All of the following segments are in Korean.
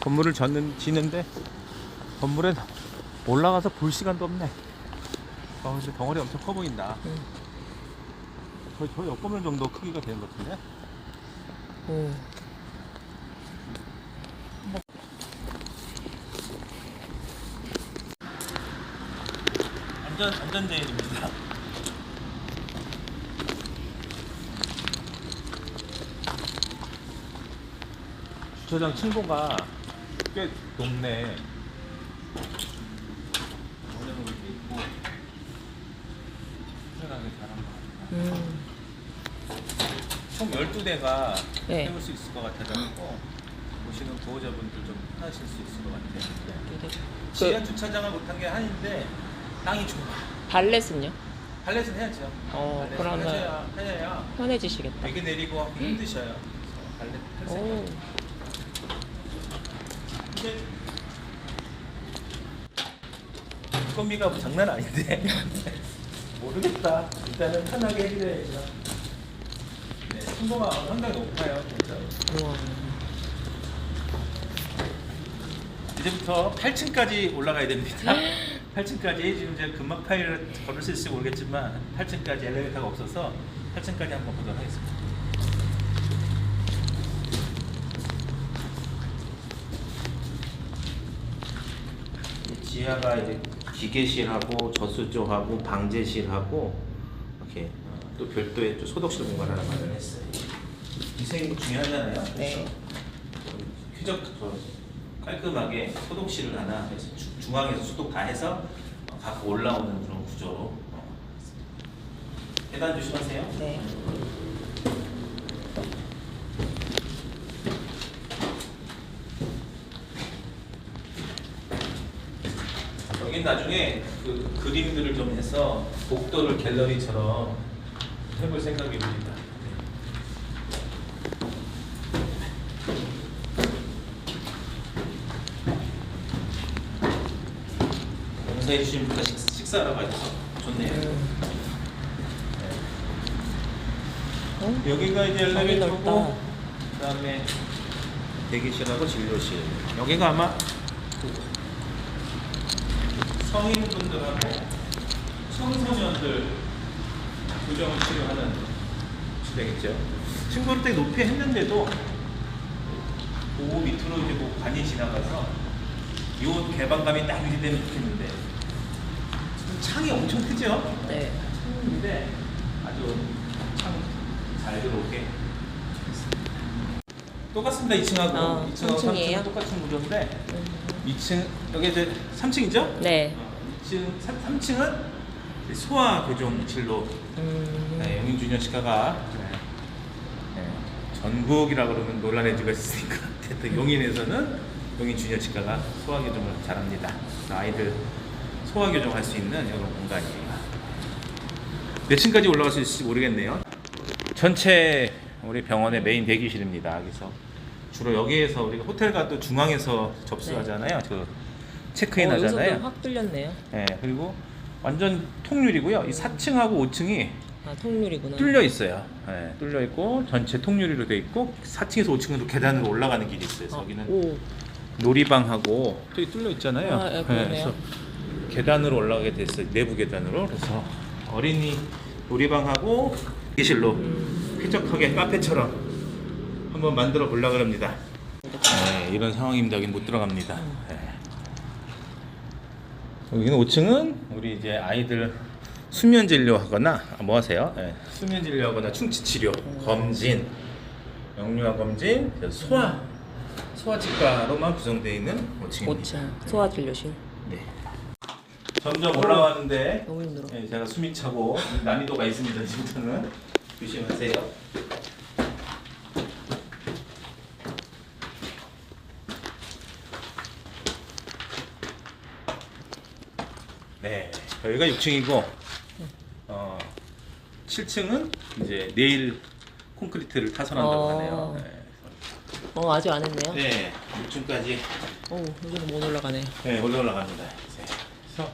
건물을 졌는, 지는데 건물에 올라가서 볼 시간도 없네. 아, 근데 덩어리 엄청 커 보인다. 응. 거의 저희 옆 건물 정도 크기가 되는 것 같은데? 오. 안전, 안전제일입니다. 주차장 층고가 꽤 높네. 음. 총 12대가 네. 태울 수 있을 것 같아서 보시는 보호자분들 좀 편하실 수 있을 것 같아요. 지하 그 주차장을 못한 게 한인데 땅이 좁아. 발렛은요? 발렛은 해야죠. 어, 발렛은 그러면- 해줘야, 해야 편해지시겠다. 되게 내리고 하기 힘드셔요. 발렛 할 오. 생각. 인건비가 뭐 장난 아닌데 모르겠다. 일단은 편하게 해드려야죠. 네, 신고가 상당히 높아요. 진짜. 우와. 이제부터 8층까지 올라가야 됩니다. 8층까지 지금 이제 금방 파일을 걸을 수 있을지 모르겠지만 8층까지 엘리베이터가 없어서 8층까지 한번 보도록 하겠습니다. 지하가 이제 기계실하고 저수조하고 방제실하고 이렇게 어, 또 별도의 또 소독실 공간 하나 마련했어요. 위생이 중요하잖아요. 네. 쾌적 저 깔끔하게 소독실을 하나 해서 중앙에서 소독 다 해서 어, 각 올라오는 그런 구조로 어, 계단 조심하세요. 네. 나중에 그 그림들을 좀 해서 복도를 갤러리처럼 해볼 생각입니다. 용서해 주신 분과 식, 식사하러 가셔서 좋네요. 음. 어? 여기가 이제 엘리베이터고. 그다음에 대기실하고 진료실. 여기가 아마 그 성인분들하고 청소년들 교정을 치료하는 주되겠죠. 친구를 되게 높이 했는데도 그 밑으로 이제 뭐 관이 지나가서 이 개방감이 딱 유지되면 좋겠는데 창이 엄청 크죠? 네. 창인데 아주 참잘 들어오게 똑같습니다 2층하고 아, 2층하고 3층이에요? 3층은 똑같은 구조인데 2층 여기 이제 3층이죠? 네. 2층 3, 층은 소아 교정실로 음. 네, 영인 주니어 치과가 네, 네, 전국이라 그러면 논란의 지가 있으니까 또 용인에서는 용인 주니어 치과가 소아 교정을 잘합니다. 그래서 아이들 소아 교정할 수 있는 이런 공간이에요. 몇 층까지 올라갈 수 있을지 모르겠네요. 전체 우리 병원의 메인 대기실입니다. 그래서 주로 여기에서 우리가 호텔 가도 중앙에서 접수하잖아요. 그 체크인 어, 여기서도 하잖아요. 확 뚫렸네요. 네, 그리고 완전 통유리고요. 이 4층하고 5층이 아, 통유리구나. 뚫려 있어요. 네, 뚫려 있고 전체 통유리로 돼 있고 4층에서 5층으로 계단으로 올라가는 길이 있어요. 아, 여기는 오. 놀이방하고 저기 뚫려 있잖아요. 아, 예, 그러네요. 계단으로 올라가게 됐어요. 내부 계단으로. 그래서 어린이 놀이방하고 기실로 음. 쾌적하게 카페처럼 한번 만들어 보려고 합니다. 네, 이런 상황입니다. 여기 못 들어갑니다. 네. 여기는 5층은 우리 이제 아이들 수면 진료하거나 아, 뭐 하세요? 네, 수면 진료하거나 충치 치료, 검진, 영유아 검진, 소아 소아치과로만 구성되어 있는 5층입니다. 5층. 소아진료실. 네. 점점 올라가는데 너무 힘들어. 네, 제가 숨이 차고 난이도가 있습니다. 지금부터는 조심하세요. 네, 여기가 6층이고 어, 7층은 이제 내일 콘크리트를 타설한다고 어. 하네요. 네. 어, 아직 안 했네요. 네, 6층까지 오, 여기는 못 올라가네. 네, 올라 올라갑니다. 이제. 그래서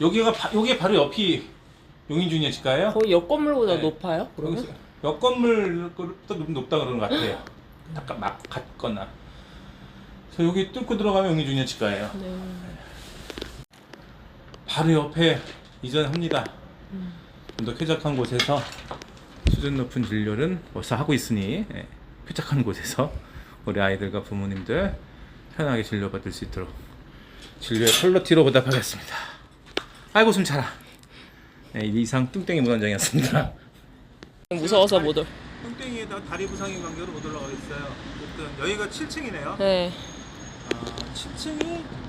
여기가 바, 여기 바로 옆이 용인주니어 치과예요. 거의 옆 건물보다 네. 높아요? 그러면? 여기서 옆 건물보다 높다 그러는 것 같아요. 아까 막 갔거나. 저 여기 뚫고 들어가면 용인 주니어 치과예요. 네. 바로 옆에 이전합니다. 좀더 쾌적한 곳에서 수준 높은 진료를 벌써 하고 있으니 예, 쾌적한 곳에서 우리 아이들과 부모님들 편하게 진료받을 수 있도록 진료의 퀄리티로 보답하겠습니다. 아이고 숨 차라. 네, 이상 뚱땡이 문원장이었습니다. 무서워서 못 올. 뚱땡이에다 다리 부상인 관계로 못 올라가겠어요. 어쨌든 여기가 7층이네요. 네. 아, 7층이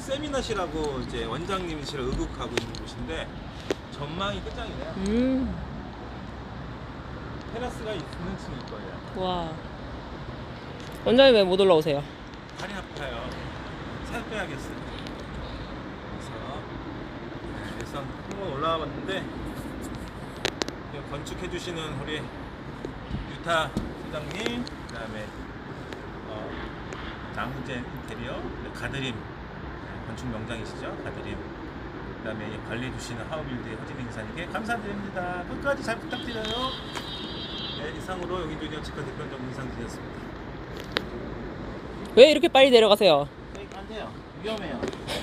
세미나실하고 이제 원장님이시랑 의극하고 있는 곳인데 전망이 끝장이네요. 음. 테라스가 있는 층일 거예요. 와. 원장님 왜 못 올라오세요? 다리 아파요. 살 빼야겠어요. 그래서 네, 일단 한번 올라와 봤는데 건축해 주시는 우리 유타 소장님 그다음에 어, 나무제 인테리어 가드림 네, 건축 명장이시죠 가드림 그다음에 이 관리해 주시는 하우빌드의 허진행 이사님께 감사드립니다. 끝까지 잘 부탁드려요. 네, 이상으로 여기 주니어 치과 정인상 드렸습니다. 왜 이렇게 빨리 내려가세요? 네, 안 돼요. 위험해요.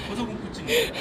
고소공포증이에요.